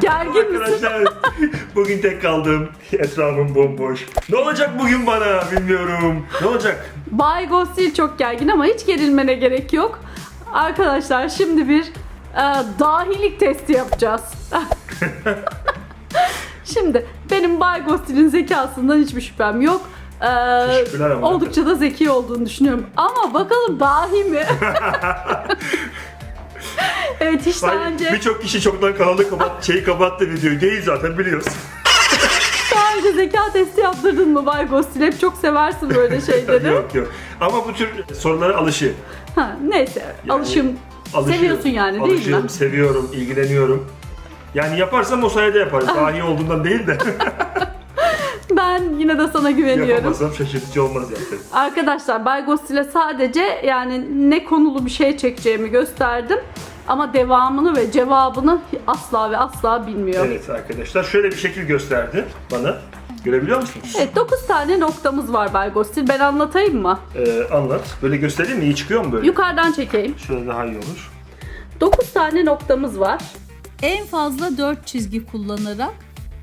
Gergin misin? Arkadaşlar bugün tek kaldım. Etrafım bomboş. Ne olacak bugün bana bilmiyorum. Ne olacak? Bay Gostil çok gergin ama hiç gerilmene gerek yok. Arkadaşlar şimdi bir e, dahilik testi yapacağız. şimdi benim Bay Gostil'in zekasından hiçbir şüphem yok. E, Teşekkürler ama. oldukça da zeki olduğunu düşünüyorum. Ama bakalım dahi mi? evet hiç daha önce, Birçok kişi çoktan kanalı kapat, şeyi kapattı videoyu. Değil zaten biliyoruz. daha önce zeka testi yaptırdın mı Bay Gostil? Hep çok seversin böyle şeyleri. yok yok. Ama bu tür sorulara alışığım. ha, neyse alışım. Alışığım. Seviyorsun yani değil Alışığım, mi? seviyorum, ilgileniyorum. Yani yaparsam o sayede yaparım. Dahi olduğundan değil de. Ben yine de sana güveniyorum. Yapamazsam şaşırtıcı olmaz zaten. Arkadaşlar Bay Ghost'ile sadece yani ne konulu bir şey çekeceğimi gösterdim. Ama devamını ve cevabını asla ve asla bilmiyor. Evet. Evet arkadaşlar şöyle bir şekil gösterdi bana. Görebiliyor musunuz? 9 tane noktamız var Bay Ghost'il. Ben anlatayım mı? Ee, anlat. Böyle göstereyim mi? İyi çıkıyor mu böyle? Yukarıdan çekeyim. Şöyle daha iyi olur. 9 tane noktamız var. En fazla 4 çizgi kullanarak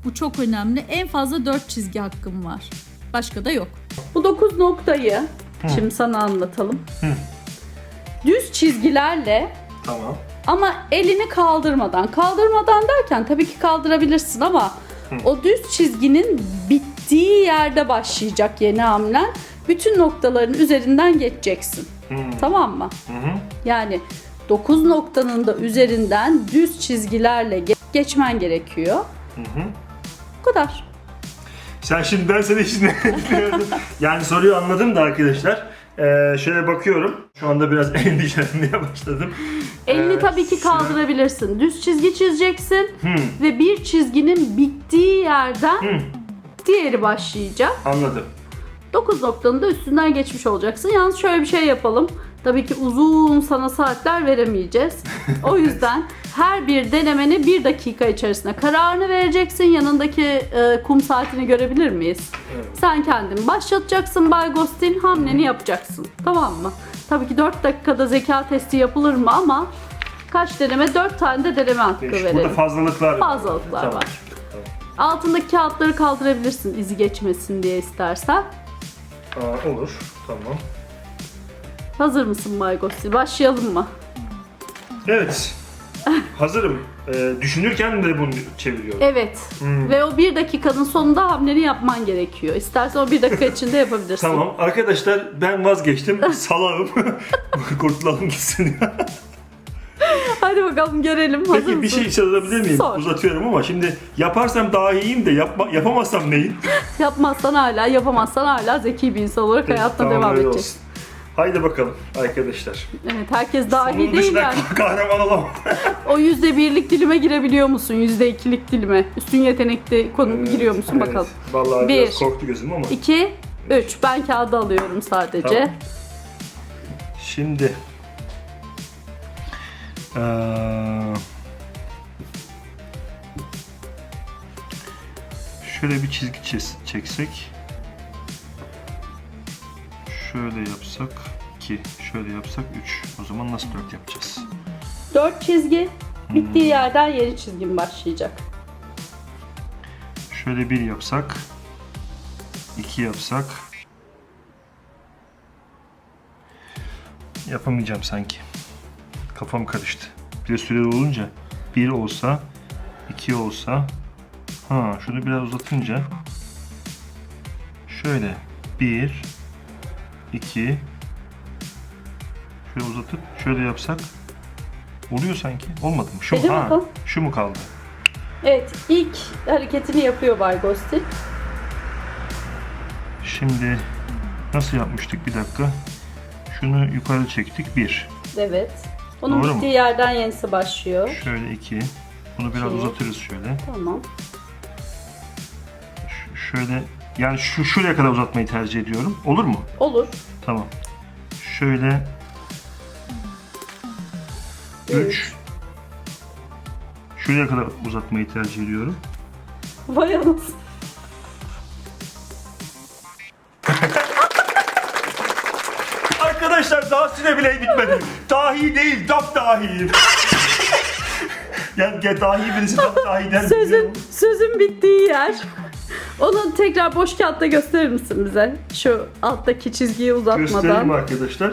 bu çok önemli. En fazla 4 çizgi hakkım var. Başka da yok. Bu 9 noktayı şimdi sana anlatalım. Düz çizgilerle Tamam. Ama elini kaldırmadan. Kaldırmadan derken tabii ki kaldırabilirsin ama o düz çizginin bittiği yerde başlayacak yeni hamlen. Bütün noktaların üzerinden geçeceksin. Tamam mı? Yani 9 noktanın da üzerinden düz çizgilerle ge- geçmen gerekiyor. Bu kadar. Sen şimdi ben seni şimdi yani soruyu anladım da arkadaşlar. Ee, şöyle bakıyorum. Şu anda biraz endişelenmeye başladım. Elini Ee, tabii ki kaldırabilirsin. Düz çizgi çizeceksin ve bir çizginin bittiği yerden diğeri başlayacak. Anladım. 9 noktanın da üstünden geçmiş olacaksın. Yalnız şöyle bir şey yapalım. Tabii ki uzun sana saatler veremeyeceğiz. O yüzden her bir denemeni bir dakika içerisinde kararını vereceksin. Yanındaki e, kum saatini görebilir miyiz? Sen kendin başlatacaksın Bay Ghostin, hamleni yapacaksın. Tamam mı? Tabii ki 4 dakikada zeka testi yapılır mı ama kaç deneme? 4 tane de deneme hakkı Burada verelim. fazlalıklar var. Fazlalıklar Tamam. var. Altındaki kağıtları kaldırabilirsin izi geçmesin diye istersen. Aa, olur. Tamam. Hazır mısın Bay Ghostil? Başlayalım mı? Evet. Hazırım. Ee, düşünürken de bunu çeviriyorum. Evet. Hmm. Ve o bir dakikanın sonunda hamleni yapman gerekiyor. İstersen o bir dakika içinde yapabilirsin. Tamam. Arkadaşlar ben vazgeçtim. Salağım. Kurtulalım gitsin. Hadi bakalım görelim. Hazır Peki bir mısın? şey sorabilir miyim? Sor. Uzatıyorum ama şimdi yaparsam daha iyiyim de yapma, yapamazsam neyim? Yapmazsan hala, yapamazsan hala zeki bir insan olarak hayatına Tamam, devam öyle edeceksin. olsun. Haydi bakalım arkadaşlar. Evet, herkes dahi Bunun değil dışında yani. kahraman olamam. O yüzde birlik dilime girebiliyor musun? Yüzde ikilik dilime. Üstün yetenekli konu giriyor musun Evet. bakalım. Vallahi Bir. biraz korktu gözüm ama. 2, 3. Ben kağıdı alıyorum sadece. Tamam. Şimdi eee, şöyle bir çizgi çiz- çeksek şöyle yapsak 2 şöyle yapsak 3 o zaman nasıl 4 yapacağız? 4 çizgi. Bittiği yerden yeni çizgin başlayacak. Şöyle bir yapsak 2 yapsak yapamayacağım sanki. Kafam karıştı. Bir de süreli olunca bir olsa 2 olsa ha şunu biraz uzatınca şöyle 1 2 şöyle uzatıp şöyle yapsak oluyor sanki. Olmadı mı? Şu mu? Ha, bakalım. şu mu kaldı? Evet, ilk hareketini yapıyor Bay Ghostil. Şimdi nasıl yapmıştık bir dakika. Şunu yukarı çektik. Bir. Evet. Onun Doğru mu? bittiği yerden yenisi başlıyor. Şöyle iki. Bunu biraz İki. uzatırız şöyle. Tamam. Ş- şöyle yani şu şuraya kadar uzatmayı tercih ediyorum. Olur mu? Olur. Tamam. Şöyle 3 Şuraya kadar uzatmayı tercih ediyorum. Vay anasını. Arkadaşlar daha süre bile bitmedi. Dahi değil, dap dahiyim. Yani dahi birisi tam dahi der. Sözün, sözün bittiği yer. Onu tekrar boş kağıtta gösterir misin bize? Şu alttaki çizgiyi uzatmadan. arkadaşlar.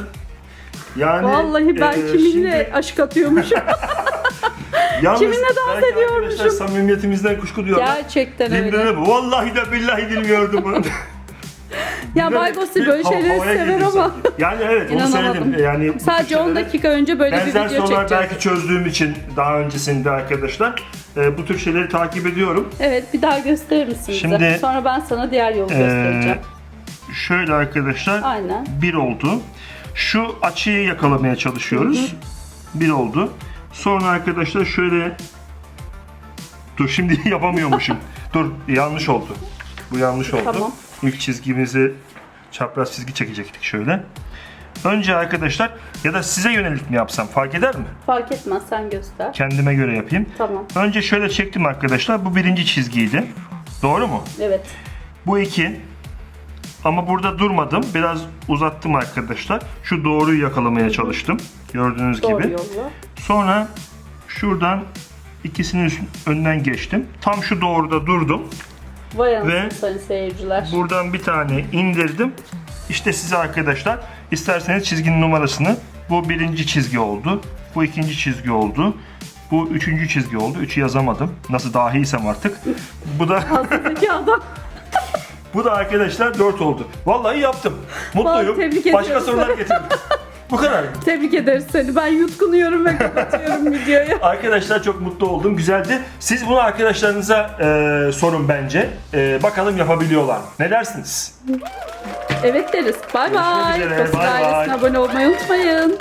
Yani Vallahi ben e, kiminle şimdi- aşk atıyormuşum. Yalnız kiminle dans ediyormuşum? Arkadaşlar samimiyetimizden kuşku duyuyorlar. Gerçekten öyle. Bilmem bu. Vallahi de billahi bilmiyordum. Ya Bay Gossi böyle şeyleri sever ama. Yani evet onu İnanamadım. söyledim. Yani bu sadece tür 10 şeylere dakika önce böyle bir Benzer video sorular çekeceğiz. belki çözdüğüm için daha öncesinde arkadaşlar e, bu tür şeyleri takip ediyorum. Evet bir daha gösterir misin bize? Şimdi- Sonra ben sana diğer yolu Ee, göstereceğim. Şöyle arkadaşlar Aynen. bir oldu. Şu açıyı yakalamaya çalışıyoruz. Bir oldu. Sonra arkadaşlar şöyle Dur şimdi yapamıyormuşum. Dur yanlış oldu. Bu yanlış oldu. Tamam. İlk çizgimizi çapraz çizgi çekecektik şöyle. Önce arkadaşlar ya da size yönelik mi yapsam fark eder mi? Fark etmez sen göster. Kendime göre yapayım. Tamam. Önce şöyle çektim arkadaşlar. Bu birinci çizgiydi. Doğru mu? Evet. Bu iki. Ama burada durmadım. Biraz uzattım arkadaşlar. Şu doğruyu yakalamaya çalıştım. Gördüğünüz Doğru gibi. yolla. Sonra şuradan ikisinin önünden geçtim. Tam şu doğruda durdum. Vay anasını sayın seyirciler. Buradan bir tane indirdim. İşte size arkadaşlar isterseniz çizginin numarasını bu birinci çizgi oldu. Bu ikinci çizgi oldu. Bu üçüncü çizgi oldu. Üçü yazamadım. Nasıl dahiysem artık. Bu da adam. bu da arkadaşlar 4 oldu. Vallahi yaptım. Vallahi Mutluyum. tebrik Başka ediyorum sorular getirdim. Bu kadar. Tebrik ederiz seni. Ben yutkunuyorum ve kapatıyorum videoyu. Arkadaşlar çok mutlu oldum. Güzeldi. Siz bunu arkadaşlarınıza e, sorun bence. E, bakalım yapabiliyorlar. Ne dersiniz? Evet deriz. Bay bay. üzere, bay bay. ailesine abone olmayı unutmayın.